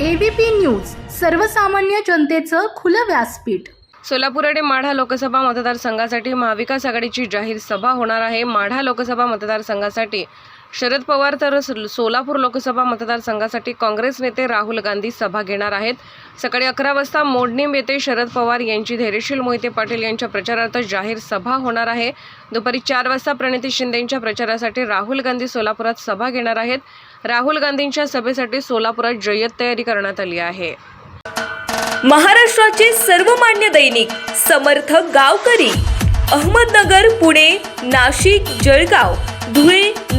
ABP news सर्वसामान्य जनतेचं खुलं व्यासपीठ. सोलापूर आणि माढा लोकसभा मतदारसंघासाठी महाविकास आघाडीची जाहीर सभा होणार आहे. माढा लोकसभा मतदारसंघासाठी शरद पवार तर सोलापूर लोकसभा मतदारसंघासाठी काँग्रेस नेते राहुल गांधी सभा घेणार आहेत. सकाळी अकरा वाजता मोडणीम येथे शरद पवार यांची धैर्यशील मोहिते पाटील यांच्या प्रचारार्थ जाहीर सभा होणार आहे. दुपारी चार वाजता प्रणिती शिंदेंच्या प्रचारासाठी राहुल गांधी सोलापुरात सभा घेणार आहेत. राहुल गांधींच्या सभेसाठी सोलापुरात जय्यत तयारी करण्यात आली आहे. महाराष्ट्राचे सर्वमान्य दैनिक समर्थ गावकरी अहमदनगर पुणे नाशिक जळगाव धुळे